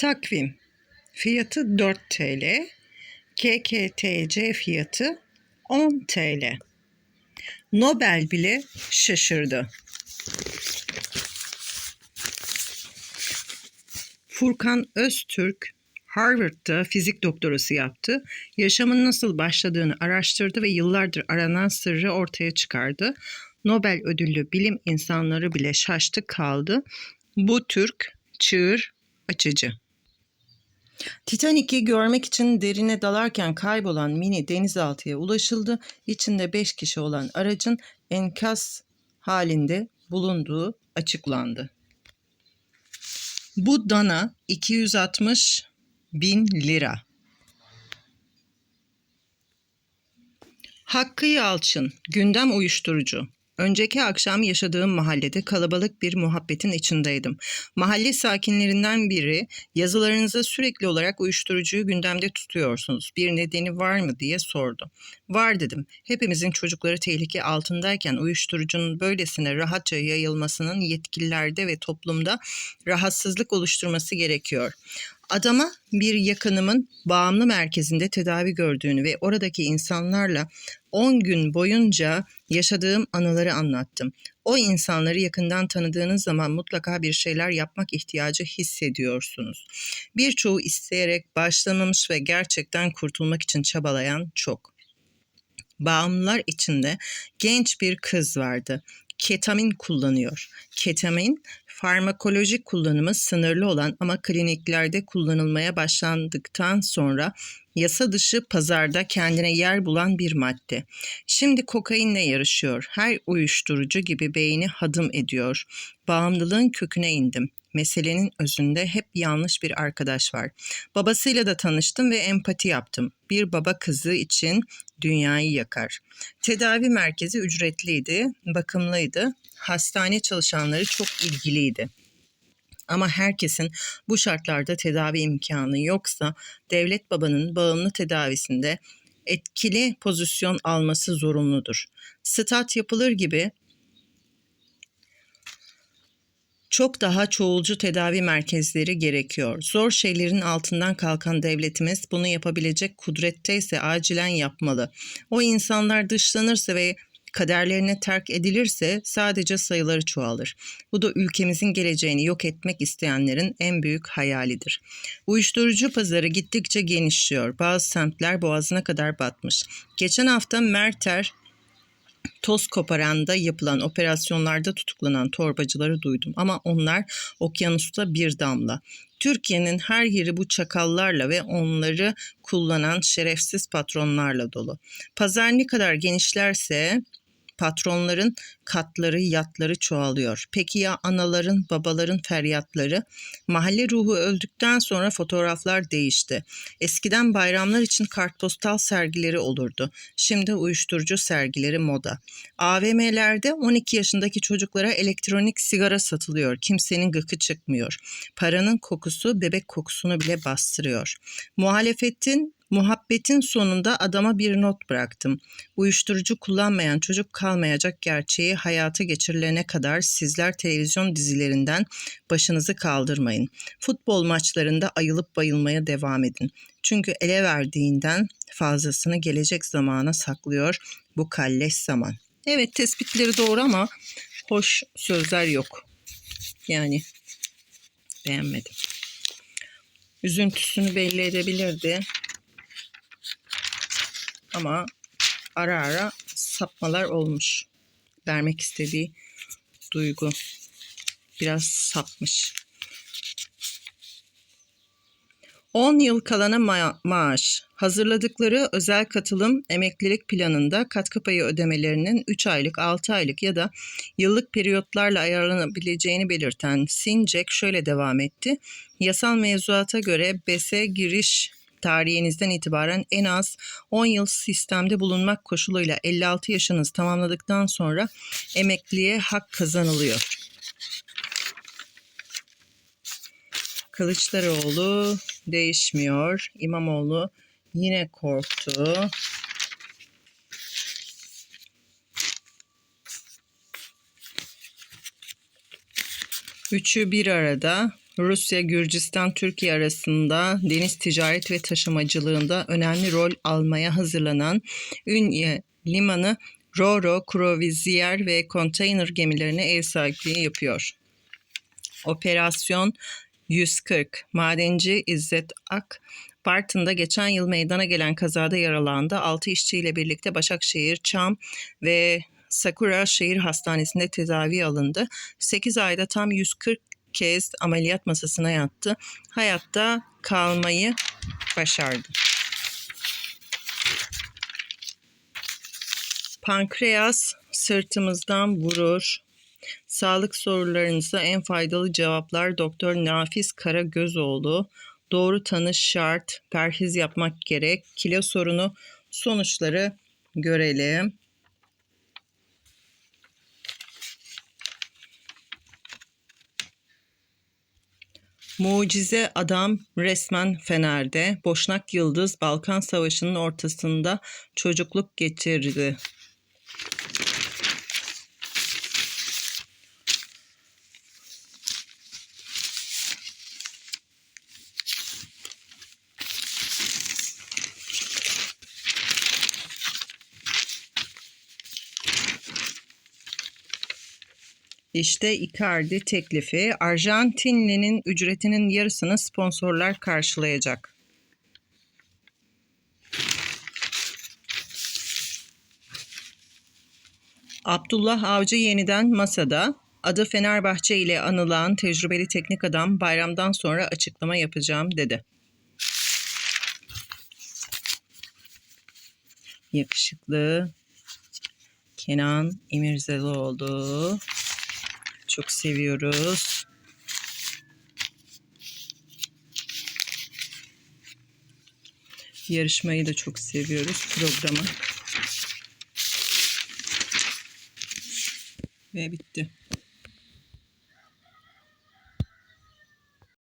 Takvim fiyatı 4 TL. KKTC fiyatı 10 TL. Nobel bile şaşırdı. Furkan Öztürk Harvard'da fizik doktorası yaptı. Yaşamın nasıl başladığını araştırdı ve yıllardır aranan sırrı ortaya çıkardı. Nobel ödüllü bilim insanları bile şaştı kaldı. Bu Türk çığır açıcı. Titanic'i görmek için derine dalarken kaybolan mini denizaltıya ulaşıldı. İçinde 5 kişi olan aracın enkaz halinde bulunduğu açıklandı. Bu dana 260 bin lira. Hakkı Yalçın, gündem uyuşturucu. Önceki akşam yaşadığım mahallede kalabalık bir muhabbetin içindeydim. Mahalle sakinlerinden biri yazılarınızda sürekli olarak uyuşturucuyu gündemde tutuyorsunuz. Bir nedeni var mı diye sordu. Var dedim. Hepimizin çocukları tehlike altındayken uyuşturucunun böylesine rahatça yayılmasının yetkililerde ve toplumda rahatsızlık oluşturması gerekiyor. Adama bir yakınımın bağımlı merkezinde tedavi gördüğünü ve oradaki insanlarla 10 gün boyunca yaşadığım anıları anlattım. O insanları yakından tanıdığınız zaman mutlaka bir şeyler yapmak ihtiyacı hissediyorsunuz. Birçoğu isteyerek başlamamış ve gerçekten kurtulmak için çabalayan çok. Bağımlılar içinde genç bir kız vardı ketamin kullanıyor. Ketamin farmakolojik kullanımı sınırlı olan ama kliniklerde kullanılmaya başlandıktan sonra yasa dışı pazarda kendine yer bulan bir madde. Şimdi kokainle yarışıyor. Her uyuşturucu gibi beyni hadım ediyor. Bağımlılığın köküne indim. Meselenin özünde hep yanlış bir arkadaş var. Babasıyla da tanıştım ve empati yaptım. Bir baba kızı için dünyayı yakar. Tedavi merkezi ücretliydi, bakımlıydı. Hastane çalışanları çok ilgiliydi. Ama herkesin bu şartlarda tedavi imkanı yoksa devlet babanın bağımlı tedavisinde etkili pozisyon alması zorunludur. Stat yapılır gibi çok daha çoğulcu tedavi merkezleri gerekiyor. Zor şeylerin altından kalkan devletimiz bunu yapabilecek kudretteyse acilen yapmalı. O insanlar dışlanırsa ve kaderlerine terk edilirse sadece sayıları çoğalır. Bu da ülkemizin geleceğini yok etmek isteyenlerin en büyük hayalidir. Uyuşturucu pazarı gittikçe genişliyor. Bazı semtler boğazına kadar batmış. Geçen hafta Merter toz koparanda yapılan operasyonlarda tutuklanan torbacıları duydum ama onlar okyanusta bir damla. Türkiye'nin her yeri bu çakallarla ve onları kullanan şerefsiz patronlarla dolu. Pazar ne kadar genişlerse patronların katları, yatları çoğalıyor. Peki ya anaların, babaların feryatları? Mahalle ruhu öldükten sonra fotoğraflar değişti. Eskiden bayramlar için kartpostal sergileri olurdu. Şimdi uyuşturucu sergileri moda. AVM'lerde 12 yaşındaki çocuklara elektronik sigara satılıyor. Kimsenin gıkı çıkmıyor. Paranın kokusu bebek kokusunu bile bastırıyor. Muhalefetin Muhabbetin sonunda adama bir not bıraktım. Uyuşturucu kullanmayan çocuk kalmayacak gerçeği hayata geçirilene kadar sizler televizyon dizilerinden başınızı kaldırmayın. Futbol maçlarında ayılıp bayılmaya devam edin. Çünkü ele verdiğinden fazlasını gelecek zamana saklıyor bu kalleş zaman. Evet tespitleri doğru ama hoş sözler yok. Yani beğenmedim. Üzüntüsünü belli edebilirdi. Ama ara ara sapmalar olmuş. Vermek istediği duygu biraz sapmış. 10 yıl kalana ma- maaş. Hazırladıkları özel katılım emeklilik planında katkı payı ödemelerinin 3 aylık, 6 aylık ya da yıllık periyotlarla ayarlanabileceğini belirten Sincek şöyle devam etti. Yasal mevzuata göre BES'e giriş tarihinizden itibaren en az 10 yıl sistemde bulunmak koşuluyla 56 yaşınız tamamladıktan sonra emekliye hak kazanılıyor. Kılıçdaroğlu değişmiyor. İmamoğlu yine korktu. Üçü bir arada Rusya, Gürcistan, Türkiye arasında deniz ticaret ve taşımacılığında önemli rol almaya hazırlanan Ünye Limanı Roro, Kruvaziyer ve konteyner gemilerine ev sahipliği yapıyor. Operasyon 140 Madenci İzzet Ak Bartın'da geçen yıl meydana gelen kazada yaralandı. 6 işçiyle birlikte Başakşehir, Çam ve Sakura Şehir Hastanesi'nde tedavi alındı. 8 ayda tam 140 kez ameliyat masasına yattı. Hayatta kalmayı başardı. Pankreas sırtımızdan vurur. Sağlık sorularınıza en faydalı cevaplar Doktor Nafiz Karagözoğlu. Doğru tanış şart, perhiz yapmak gerek. Kilo sorunu sonuçları görelim. Mucize adam resmen Fener'de. Boşnak Yıldız Balkan Savaşı'nın ortasında çocukluk geçirdi. İşte Icardi teklifi. Arjantinli'nin ücretinin yarısını sponsorlar karşılayacak. Abdullah Avcı yeniden masada. Adı Fenerbahçe ile anılan tecrübeli teknik adam bayramdan sonra açıklama yapacağım dedi. Yakışıklı Kenan İmirzalıoğlu. Çok seviyoruz. Yarışmayı da çok seviyoruz programı. Ve bitti.